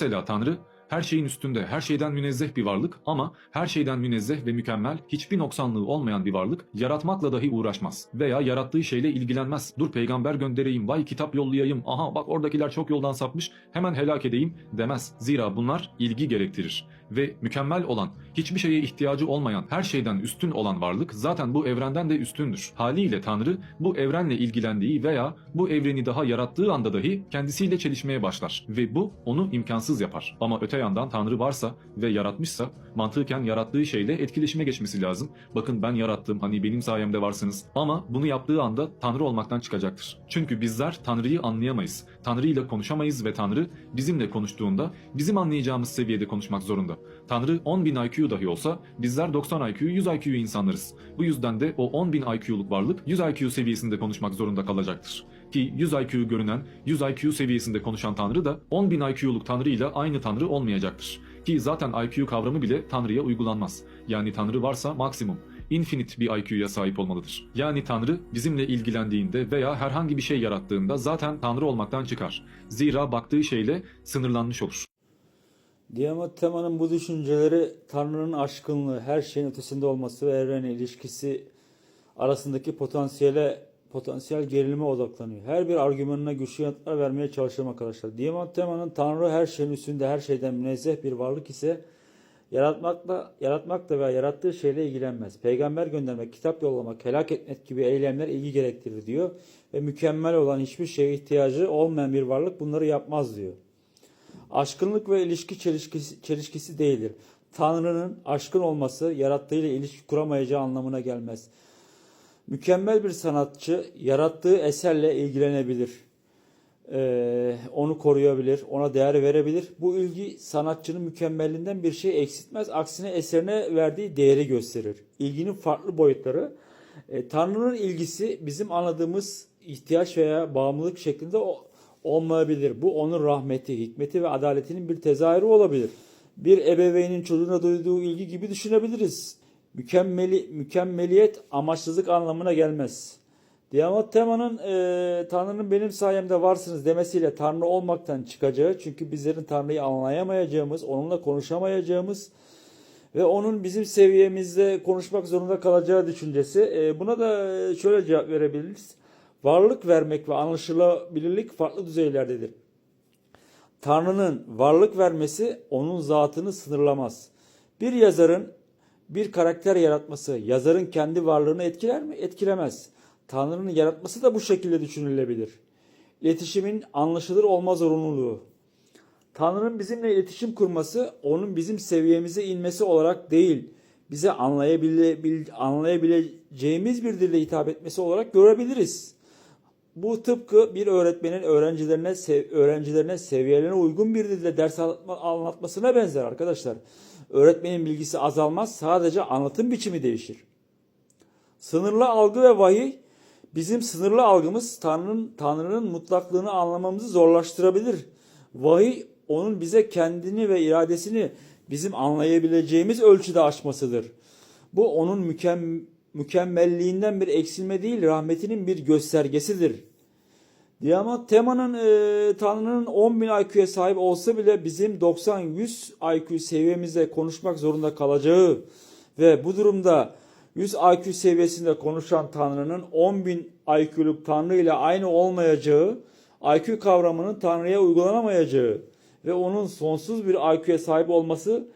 Mesela Tanrı her şeyin üstünde, her şeyden münezzeh bir varlık ama her şeyden münezzeh ve mükemmel, hiçbir noksanlığı olmayan bir varlık yaratmakla dahi uğraşmaz veya yarattığı şeyle ilgilenmez. Dur peygamber göndereyim, vay kitap yollayayım, aha bak oradakiler çok yoldan sapmış, hemen helak edeyim demez. Zira bunlar ilgi gerektirir ve mükemmel olan, hiçbir şeye ihtiyacı olmayan, her şeyden üstün olan varlık zaten bu evrenden de üstündür. Haliyle Tanrı bu evrenle ilgilendiği veya bu evreni daha yarattığı anda dahi kendisiyle çelişmeye başlar ve bu onu imkansız yapar. Ama öte yandan Tanrı varsa ve yaratmışsa mantıken yarattığı şeyle etkileşime geçmesi lazım. Bakın ben yarattım hani benim sayemde varsınız ama bunu yaptığı anda Tanrı olmaktan çıkacaktır. Çünkü bizler Tanrı'yı anlayamayız. Tanrı ile konuşamayız ve Tanrı bizimle konuştuğunda bizim anlayacağımız seviyede konuşmak zorunda. Tanrı 10.000 IQ dahi olsa bizler 90 IQ 100 IQ insanlarız. Bu yüzden de o 10.000 IQ'luk varlık 100 IQ seviyesinde konuşmak zorunda kalacaktır. Ki 100 IQ görünen 100 IQ seviyesinde konuşan Tanrı da 10.000 IQ'luk Tanrı ile aynı Tanrı olmayacaktır. Ki zaten IQ kavramı bile Tanrı'ya uygulanmaz. Yani Tanrı varsa maksimum infinite bir IQ'ya sahip olmalıdır. Yani Tanrı bizimle ilgilendiğinde veya herhangi bir şey yarattığında zaten Tanrı olmaktan çıkar. Zira baktığı şeyle sınırlanmış olur. Diyamat Tema'nın bu düşünceleri Tanrı'nın aşkınlığı, her şeyin ötesinde olması ve evrene ilişkisi arasındaki potansiyele potansiyel gerilime odaklanıyor. Her bir argümanına güçlü yanıtlar vermeye çalışıyorum arkadaşlar. Diyamat Tema'nın Tanrı her şeyin üstünde, her şeyden münezzeh bir varlık ise yaratmakla, yaratmakla veya yarattığı şeyle ilgilenmez. Peygamber göndermek, kitap yollamak, helak etmek gibi eylemler ilgi gerektirir diyor. Ve mükemmel olan hiçbir şeye ihtiyacı olmayan bir varlık bunları yapmaz diyor. Aşkınlık ve ilişki çelişkisi, çelişkisi değildir. Tanrı'nın aşkın olması yarattığıyla ilişki kuramayacağı anlamına gelmez. Mükemmel bir sanatçı yarattığı eserle ilgilenebilir. Ee, onu koruyabilir, ona değer verebilir. Bu ilgi sanatçının mükemmelliğinden bir şey eksiltmez. Aksine eserine verdiği değeri gösterir. İlginin farklı boyutları. e, Tanrı'nın ilgisi bizim anladığımız ihtiyaç veya bağımlılık şeklinde olmayabilir. Bu onun rahmeti, hikmeti ve adaletinin bir tezahürü olabilir. Bir ebeveynin çocuğuna duyduğu ilgi gibi düşünebiliriz. Mükemmeli, mükemmeliyet amaçsızlık anlamına gelmez. Diyamat Tema'nın e, Tanrı'nın benim sayemde varsınız demesiyle Tanrı olmaktan çıkacağı çünkü bizlerin Tanrı'yı anlayamayacağımız, onunla konuşamayacağımız ve onun bizim seviyemizde konuşmak zorunda kalacağı düşüncesi. E, buna da e, şöyle cevap verebiliriz. Varlık vermek ve anlaşılabilirlik farklı düzeylerdedir. Tanrı'nın varlık vermesi onun zatını sınırlamaz. Bir yazarın bir karakter yaratması yazarın kendi varlığını etkiler mi? Etkilemez. Tanrı'nın yaratması da bu şekilde düşünülebilir. İletişimin anlaşılır olma zorunluluğu. Tanrı'nın bizimle iletişim kurması onun bizim seviyemize inmesi olarak değil, bize anlayabile, bil- anlayabileceğimiz bir dille hitap etmesi olarak görebiliriz. Bu tıpkı bir öğretmenin öğrencilerine öğrencilerine seviyelerine uygun bir dilde ders anlatma- anlatmasına benzer arkadaşlar. Öğretmenin bilgisi azalmaz, sadece anlatım biçimi değişir. Sınırlı algı ve vahiy bizim sınırlı algımız Tanrı'nın Tanrı'nın mutlaklığını anlamamızı zorlaştırabilir. Vahiy onun bize kendini ve iradesini bizim anlayabileceğimiz ölçüde aşmasıdır. Bu onun mükem, mükemmelliğinden bir eksilme değil, rahmetinin bir göstergesidir. Diyamat Tema'nın e, Tanrı'nın 10.000 IQ'ya sahip olsa bile bizim 90-100 IQ seviyemizde konuşmak zorunda kalacağı ve bu durumda 100 IQ seviyesinde konuşan Tanrı'nın 10.000 IQ'luk Tanrı ile aynı olmayacağı, IQ kavramının Tanrı'ya uygulanamayacağı ve onun sonsuz bir IQ'ya sahip olması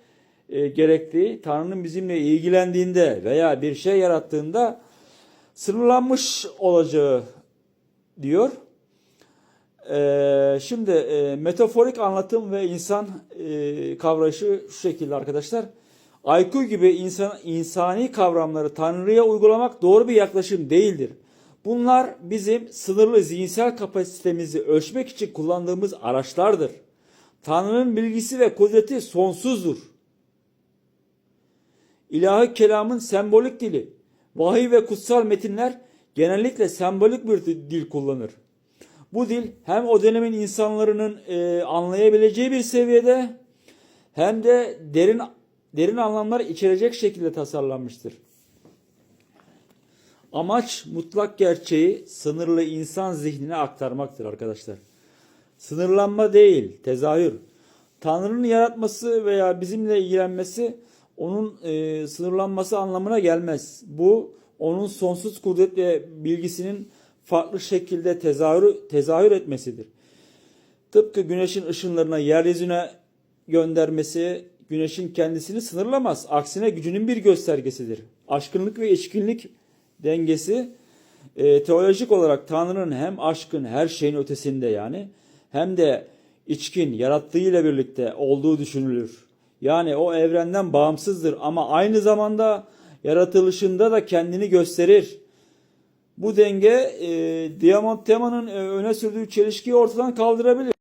e, gerektiği, Tanrı'nın bizimle ilgilendiğinde veya bir şey yarattığında sınırlanmış olacağı diyor. Ee, şimdi e, metaforik anlatım ve insan e, kavrayışı şu şekilde arkadaşlar. IQ gibi insan, insani kavramları Tanrı'ya uygulamak doğru bir yaklaşım değildir. Bunlar bizim sınırlı zihinsel kapasitemizi ölçmek için kullandığımız araçlardır. Tanrı'nın bilgisi ve kudreti sonsuzdur. İlahi kelamın sembolik dili, vahiy ve kutsal metinler genellikle sembolik bir dil kullanır. Bu dil hem o dönemin insanların e, anlayabileceği bir seviyede hem de derin derin anlamlar içerecek şekilde tasarlanmıştır. Amaç mutlak gerçeği sınırlı insan zihnine aktarmaktır arkadaşlar. Sınırlanma değil, tezahür. Tanrı'nın yaratması veya bizimle ilgilenmesi onun e, sınırlanması anlamına gelmez. Bu onun sonsuz kudret ve bilgisinin farklı şekilde tezahür, tezahür etmesidir. Tıpkı güneşin ışınlarına yeryüzüne göndermesi güneşin kendisini sınırlamaz. Aksine gücünün bir göstergesidir. Aşkınlık ve içkinlik dengesi e, teolojik olarak Tanrı'nın hem aşkın her şeyin ötesinde yani hem de içkin yarattığıyla birlikte olduğu düşünülür. Yani o evrenden bağımsızdır ama aynı zamanda yaratılışında da kendini gösterir. Bu denge e, Diamant Tema'nın e, öne sürdüğü çelişkiyi ortadan kaldırabilir.